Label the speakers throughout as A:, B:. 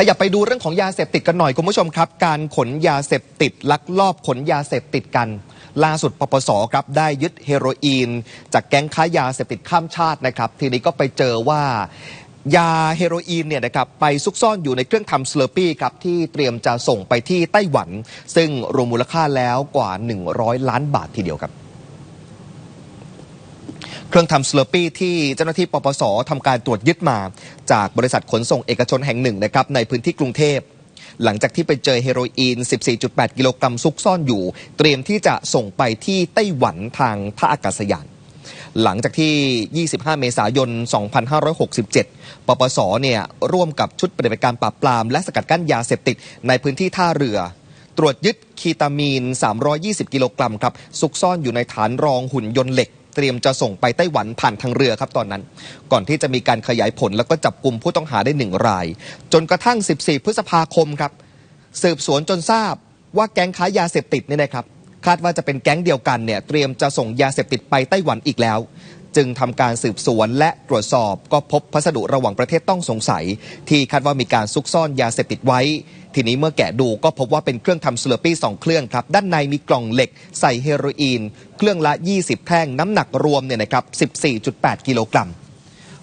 A: ขยับไปดูเรื่องของยาเสพติดกันหน่อยคุณผู้ชมครับ การขนยาเสพติดลักลอบขนยาเสพติดกัน ล่าสุดปปสครับได้ยึดเฮโรอีน จากแก๊งค้ายาเสพติดข้ามชาตินะครับทีนี้ก็ไปเจอว่ายาเฮโรอีนเนี่ยนะครับไปซุกซ่อนอยู่ในเครื่องทำสเลอร์ปี้ครับที่เตรียมจะส่งไปที่ไต้หวัน ซึ่งรวมมูลค่าแล้วกว่า 100 ล้านบาททีเดียวครับ เครื่องทำสลอรปี้ที่เจ้าหน้าที่ปปสทำการตรวจยึดมา จากบริษัทขนส่งเอกชนแห่งหนึ่งนะครับในพื้นที่กรุงเทพหลังจากที่ไปเจอเฮโรอีน 14.8 กิโลกรัมซุกซ่อนอยู่ เตรียมที่จะส่งไปที่ไต้หวันทางท่าอากาศยาน หลังจากที่ 25 เมษายน 2567 ปปส เนี่ยร่วมกับชุดปฏิบัติการปราบปราม และสกัดกั้นยาเสพติดในพื้นที่ท่าเรือ ตรวจยึดคีตามีน 320 กิโลกรัมครับซุกซ่อนอยู่ในฐานรองหุ่นยนต์เหล็ก เตรียมจะส่งไปไต้หวันผ่านทางเรือครับตอนนั้น ก่อนที่จะมีการขยายผลแล้วก็จับกลุ่มผู้ต้องหาได้หนึ่งราย จนกระทั่ง 14 พฤษภาคมครับ สืบสวนจนทราบว่าแก๊งค้ายาเสพติดนี่นะครับ คาดว่าจะเป็นแก๊งเดียวกันเนี่ยเตรียมจะส่งยาเสพติดไปไต้หวันอีกแล้ว จึงทำการสืบสวนและตรวจสอบ ก็พบพัสดุระหว่างประเทศต้องสงสัย ที่คาดว่ามีการซุกซ่อนยาเสพติดไว้ ทีนี้เมื่อแกะดูก็พบว่าเป็นเครื่องทำสเลอร์ปี้สองเครื่องครับ ด้านในมีกล่องเหล็กใส่เฮโรอีน เครื่องละ 20 แท่งน้ำหนักรวมเนี่ยนะครับ 14.8 กิโลกรัม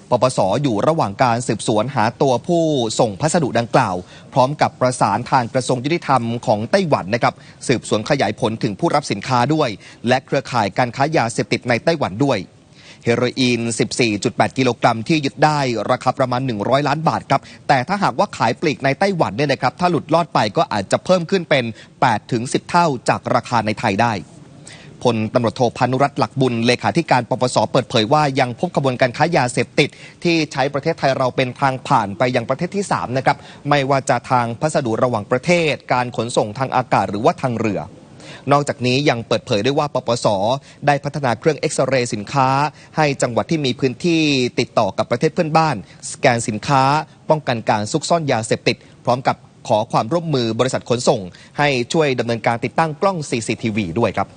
A: ปปสอยู่ระหว่างการสืบสวนหาตัวผู้ส่งพัสดุดังกล่าว พร้อมกับประสานทางกระทรวงยุติธรรมของไต้หวันนะครับ สืบสวนขยายผลถึงผู้รับสินค้าด้วย และเครือข่ายการค้ายาเสพติดในไต้หวันด้วย เฮโรอีน 14.8 กิโลกรัมที่ยึดได้ราคาประมาณ 100 ล้านบาทครับ แต่ถ้าหากว่าขายปลีกในไต้หวันเนี่ยนะครับ ถ้าหลุดลอดไปก็อาจจะเพิ่มขึ้นเป็น 8-10 เท่าจากราคาในไทยได้พลตำรวจโทพานุรัตน์หลักบุญ เลขาธิการปปสเปิดเผยว่ายังพบขบวนการค้ายาเสพติด ที่ใช้ประเทศไทยเราเป็นทางผ่านไปยังประเทศที่3นะครับไม่ว่าจะทางพัสดุระหว่างประเทศ การขนส่งทางอากาศหรือว่าทางเรือ นอกจากนี้ยังเปิดเผยด้วยว่าปปส ได้พัฒนาเครื่องเอ็กซเรย์สินค้า ให้จังหวัดที่มีพื้นที่ติดต่อกับประเทศเพื่อนบ้าน สแกนสินค้า ป้องกันการซุกซ่อนยาเสพติด พร้อมกับขอความร่วมมือบริษัทขนส่ง ให้ช่วยดำเนินการติดตั้งกล้อง CCTV ด้วยครับ